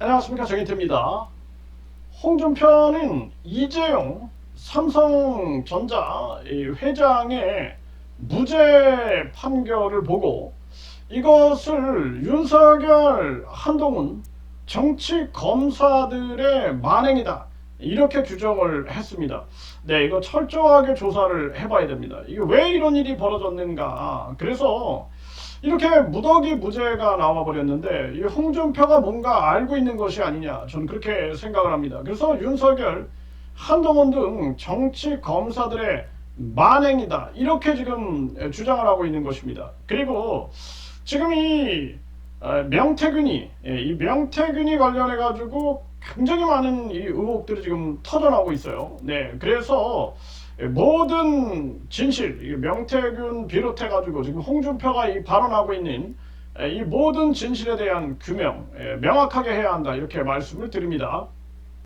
안녕하십니까 정인태입니다. 홍준표는 이재용 삼성전자 이 회장의 무죄 판결을 보고 이것을 윤석열, 한동훈 정치 검사들의 만행이다. 이렇게 규정을 했습니다. 네, 이거 철저하게 조사를 해봐야 됩니다. 이게 왜 이런 일이 벌어졌는가. 그래서 이렇게 무더기 무죄가 나와 버렸는데 이 홍준표가 뭔가 알고 있는 것이 아니냐 저는 그렇게 생각을 합니다. 그래서 윤석열, 한동훈 등 정치 검사들의 만행이다 이렇게 지금 주장을 하고 있는 것입니다. 그리고 지금 이 어, 명태균이 예, 이 명태균이 관련해 가지고 굉장히 많은 이 의혹들이 지금 터져나오고 있어요. 네, 그래서 모든 진실, 이 명태균 비롯해 가지고 지금 홍준표가 이 발언하고 있는 이 모든 진실에 대한 규명 예, 명확하게 해야 한다 이렇게 말씀을 드립니다.